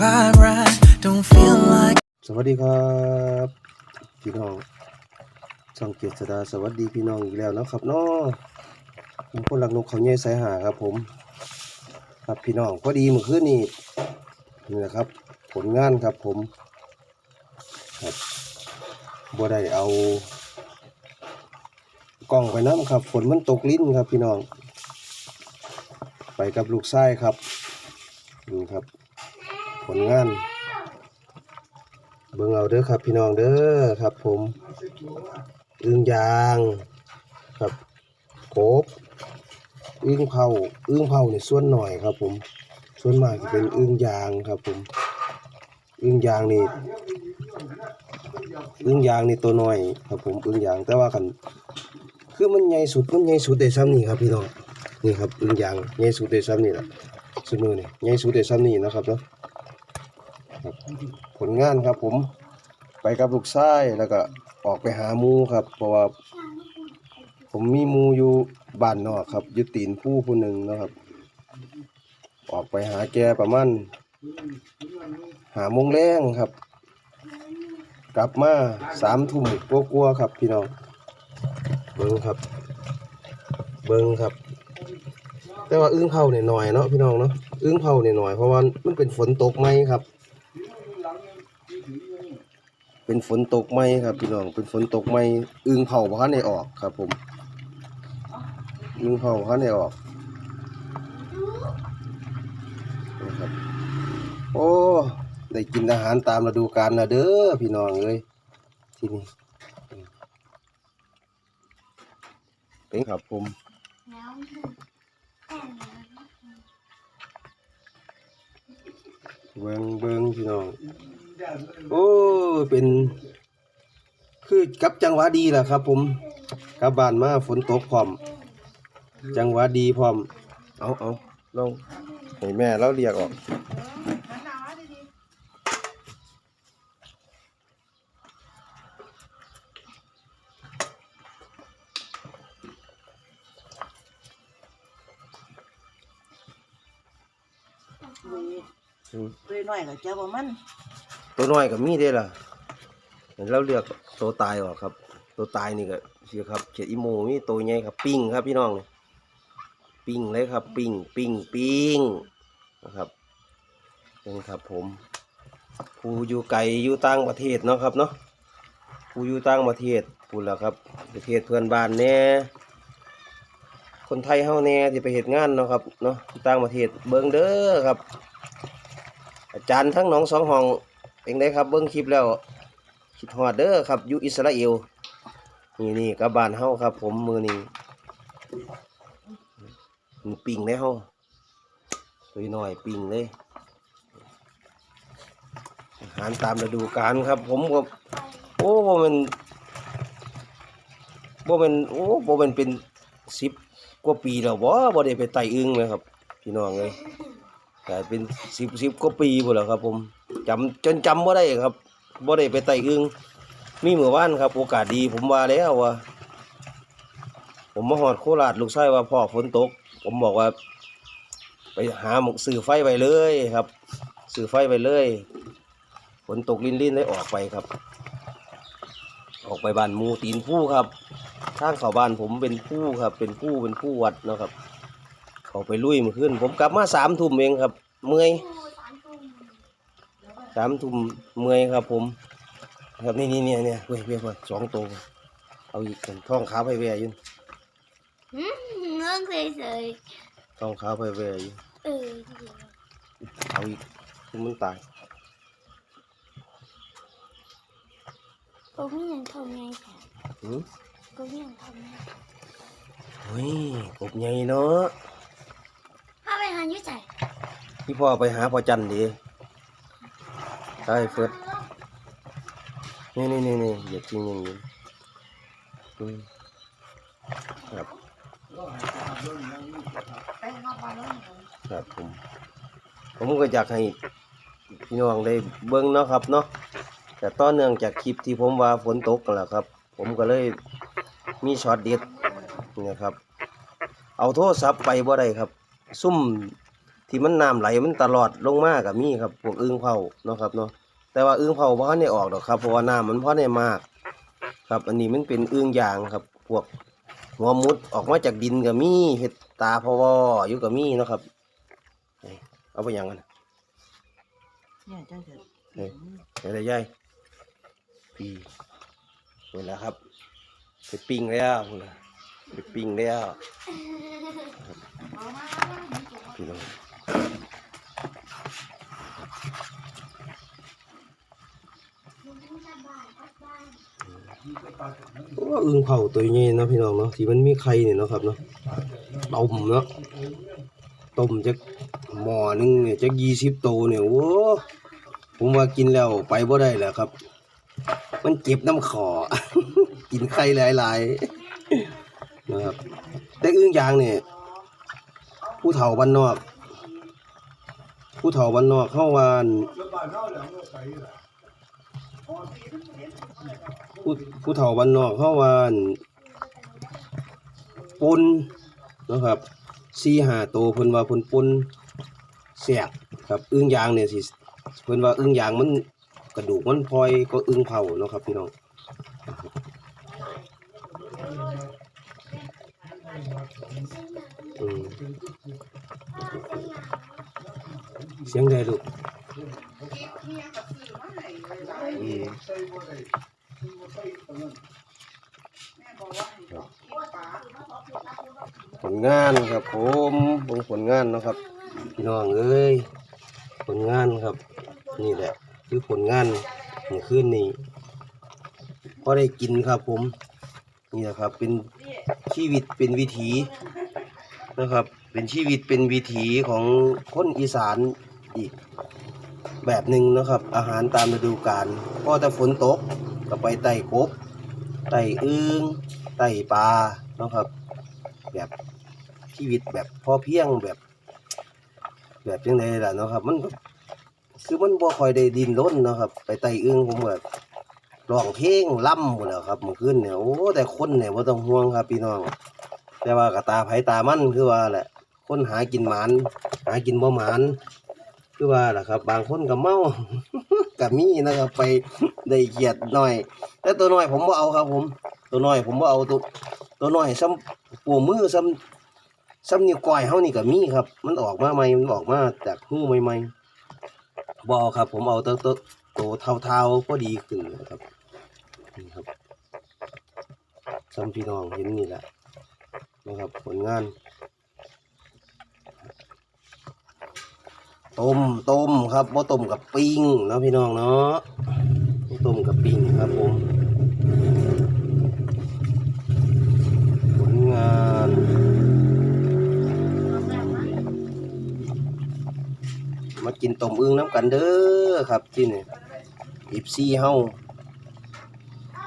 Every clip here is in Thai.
vibe right? Don't feel like สวัสดีครับพี่น้องช่องเกียรติสดาสวัสดีพี่น้องอีกแล้วนะครับเนาะผมคนรักนกเขาใหญ่สายหาครับผม ครับพี่น้องพอดีเมื่อคืนนี้นี่แหละครับ ผลงานครับผมครับบ่ได้เอากล้องไปน้ำครับฝนมันตกลิ้นครับพี่น้อง ไปกับลูกชายครับนี่ครับ ลงาน เบิ่งเอาเด้อครับพี่น้องเด้อครับ ผมอึ้งยางครับกบอึ้งเผาอึ้งเผานี่ส่วนหน่อยครับ ผม ส่วนมากจะเป็นอึ้งยางครับ ผมอึ้งยางนี่อึ้งยางนี่ตัวน้อยครับ ผมอึ้งยางแต่ว่ากัน คือมันใหญ่สุดมันใหญ่สุดได้ซ้ำนี่ครับพี่น้องนี่ครับอึ้งยางใหญ่สุดได้ซ้ำนี่แหละสมือนี่ใหญ่สุดได้ซ้ำนี่นะครับเนาะ ผลงานครับ ผมไปกับลูกชายแล้วก็ออกไปหาหมูครับ เพราะว่า ผมมีหมูอยู่บ้านนอกครับอยู่ตีนผู้ผู้หนึ่งนะครับ ออกไปหาแกประมาณหาโมงแรงครับ กลับมาสามทุ่มกลัวๆครับ พี่น้องเบิ้งครับ เบิ้งครับ แต่ว่าอึ้งเผาเนี่ยหน่อยเนาะพี่น้องเนาะอึ้งเผาเนี่ยหน่อยเพราะว่ามันเป็นฝนตกไหมครับ เป็นฝนตกไหมครับพี่น้อง เป็นฝนตกไหมอึงเผาพันในออกครับ ผมอึงเผาพันในออกนะครับโอ้ได้กินอาหารตามฤดูกาลนะเด้อพี่น้องเอ้ยที่นี่เป็นครับผมเบิงเบิงพี่น้อง โอ้เป็น คือกับจังหวะดีแหละครับ ผมกลับบ้านมาฝนตกพร้อม จังหวะดีพร้อม เอาเอาลองให้แม่เราเรียกออกตัวน้อยก็เจ้าบ่มัน ตัวน้อยกับมีได้ล่ะเห็นเราเลือกตัวตายออกครับ ตัวตายนี่ก็เชียครับเขียดอีโมมีตัวใหญ่ครับ ปิ้งครับพี่น้องปิ้งเลยครับ ปิ้งปิ้งปิ้งนะครับเป็นครับผมผู้อยู่ไกลอยู่ต่างประเทศเนาะครับเนาะผู้อยู่ต่างประเทศพูดแล้วครับ ประเทศเพื่อนบ้านแน่คนไทยเฮาแน่ที่ไปเฮ็ดงานเนาะครับเนาะต่างประเทศเบิงเด้อครับ อาจารย์ทั้งหน้องสองห้อง เองได้ครับเบิ้งคลิปแล้วคิดฮอดเด้อครับอยู่อิสราเอลนี่นี่กับบ้านเฮาครับ ผมมือนี้มันปิ่งได้เฮาตัวน้อยปิ่งเลยอาหารตามฤดูกาลครับ ผมก็โอ้บ่แมันบ่แมันโอ้บ่แมันเป็นสิบกว่าปีแล้วบ่บ่ได้ไปไต่อึ้งเลยครับ พี่น้องเลยกลายเป็นสิบสิบกว่าปีหมดแล้วครับผม จำจนจำว่าได้ครับว่ได้ไปไต่อึงมีเมื่อวานครับ โอกาสดีผมว่าแล้วว่าผมมาหอดโคราชลูกชายว่าพ่อฝนตก ผมบอกว่า ไปหาหมกสื่อไฟไปเลยครับ สื่อไฟไปเลยฝนตกลิ้นลิ้นได้ออกไปครับ ออกไปบ้านมูตีนผู้ครับทางเขาบ้านผมเป็นผู้ครับ เป็นผู้เป็นผู้วัดนะครับ เขาไปลุยมื่อคืนผมกลับมาสามทุ่มเองครับ เมื่อย สามทุ่มเมื่อยครับผม ครับนี่นี่เนี่ยเนี่ยเว้ยเว้ยเว้ยสองตัวเอาอีกกันท่องขาไปแวอยืนหืมเงื่อนเฉยท่องขาไปแวอยืนๆเออเอาอีกมันตายกูไม่ยังทำไงค่ะหืมกูไม่ยังทำไงเฮ้ยกบใหญ่เนาะพ่อไปหายุ่ใจพี่พ่อไปหาพ่อจันดี ใช่เฟิร์สนี่นี่นี่นี่อย่าจริงอย่างนี้ครับครับผมผมก็อยากให้พี่น้องได้เบิ่งเนาะครับเนาะแต่ต่อเนื่องจากคลิปที่ผมว่าฝนตกกันแหละครับ ผมก็เลยมีช็อตเด็ดนี่ยครับ เอาโทรศัพท์ไปบ่ได้ครับ ซุ่ม ที่มันน้ำไหลมันตลอดลงมากับมีครับพวกอึ้งเผาเนาะครับเนาะแต่ว่าอึ้งเผาบ่ทันได้ออกดอกครับเพราะว่าน้ำมันพอได้มาก ครับอันนี้มันเป็นอึ้งยางครับ พวกหัวมุดออกมาจากดินก็มีเห็ดตาพวออยู่ก็มีเนาะครับเอาไปยังกันเนี่ยจังจะนี่อะไรใหญ่ปีนี่แหละครับไปปิ้งแล้วพุ่นะไปปิ้งแล้วพี่น้อง โอ้อึ่งเผาตัวใหญ่เนาะพี่น้องเนาะที่มันมีไข่เนี่ยเนาะครับเนาะต้มเนาะต้มจักหม้อนึงเนี่ยจักยี่สิบตัวเนี่ยโอ้ผมว่ากินแล้วไปบ่ได้แหละครับ มันเจ็บน้ำขอกินไข่หลายๆนะครับแต่อึ้งยางเนี่ยผู้เฒ่าบ้านนอก ผู้เฒ่าบ้านนอกเข้าวานผู้ผู้เฒ่าบ้านนอกเข้าวานปนนะครับสี่ห้าโตเพิ่นว่าเพิ่นปนแสบครับอึ้งยางเนี่ยสิเพิ่นว่าอึ้งยางมันกระดูกมันพลอยก็อึ้งเผาเนาะครับพี่น้องอืม เสียงใดลูกอืมผลงานครับผมเบิ่งผลงานเนาะครับ พี่น้องเอ้ยผลงานครับ นี่แหละ คือผลงานเมื่อคืนนี้พอได้กินครับผม นี่แหละครับ เป็นชีวิตเป็นวิถีนะครับ เป็นชีวิตเป็นวิถีของคนอีสาน อีกแบบหนึ่งนะครับ อาหารตามฤดูกาลพอแต่ฝนตกก็ไปไต่กบไต่อึ้งไต่ปลานะครับ แบบชีวิตแบบพอเพียงแบบ แบบจังไดล่ะนะครับ มันคือมันบ่คอยได้ดินล้นนะครับ ไปไต่อึ้งผมก็ร้องเพลงล่ำหมดแล้วครับเมื่อคืนเนี่ยโอ้แต่คนเนี่ยบ่ต้องห่วงครับพี่น้อง แต่ว่ากระตาไผตามันคือว่าแหละ คนหากินหมานหากินบ่หมาน คือว่าแหละครับ บางคนก็เมาก็มีนะครับไปได้เกียดหน่อย แต่ตัวน้อยผมบ่เอาครับ ผม ตัวน้อยผมบ่เอาตัวตัวน้อยซ้ำปัวมือซ้ำซ้ำนิ้วก้อยเฮานี่ก็มีครับ มันออกมาใหม่มันออกมาจากหูใหม่ๆบอครับ ผมเอาตัวตัวตัวเทาๆพอดีขึ้นนะครับนี่ครับซ้ำพี่น้องเห็นนี่แหละนะครับผลงาน ต้มต้มครับบ่ต้มกับปิ้งเนาะพี่น้องเนาะต้มกับปิ้งครับผมผลงานมากินต้มอึ่งน้ำกันเด้อครับที่นี่เอฟซีเฮา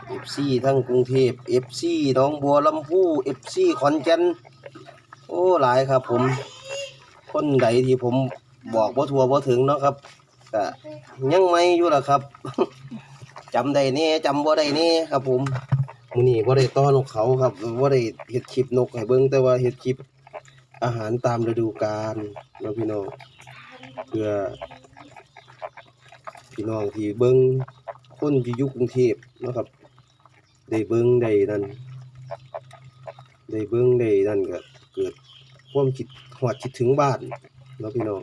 เอฟซีทั้งกรุงเทพเอฟซีหนองบัวลำพูเอฟซีขอนแก่นโอ้หลายครับผม คนใดที่ผม บอกว่าทัวบ่ถึงเนาะครับก็ยังไม่อยู่ล่ะครับ จำได้แน่จำบ่ได้แน่ครับ ผมมื้อนี้บ่ได้ต้อนกเขาครับบ่ได้เฮ็ดคลิปนกให้เบิ่งแต่ว่าเฮ็ดคลิปอาหารตามฤดูกาลเนาะพี่น้องเพื่อพี่น้องที่เบิ่งคนที่อยู่กรุงเทพเนาะครับ ได้เบิ่งได้นั่นได้เบิ่งได้นั่นก็เกิดความคิดฮอดคิดถึงบ้านเนาะพี่น้อง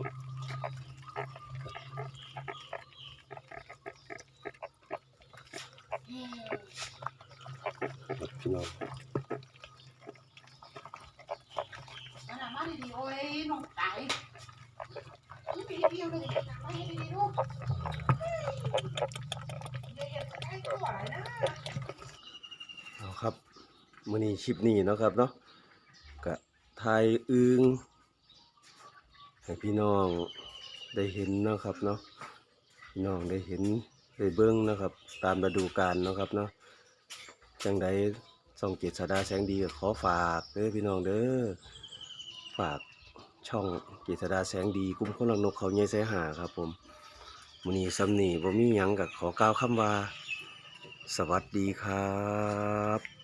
ครับ พี่น้องเอาครับมื้อนี้คลิปนี้เนาะครับเนาะก็ทายอึงให้พี่น้องได้เห็นเนาะครับเนาะพี่น้องได้เห็น ได้เบิ้งนะครับ ตามฤดูกาลนะครับเนาะจังใดส่องจิตสดาแสงดีก็ขอฝากเด้อพี่น้องเด้อฝากช่องจิตสดาแสงดีกุ้มคนลักนกเขาใหญ่เสหาครับ ผมมือนี้ซ้ำนี่บ่มีหยังกับขอกล่าวคำว่า สวัสดีครับ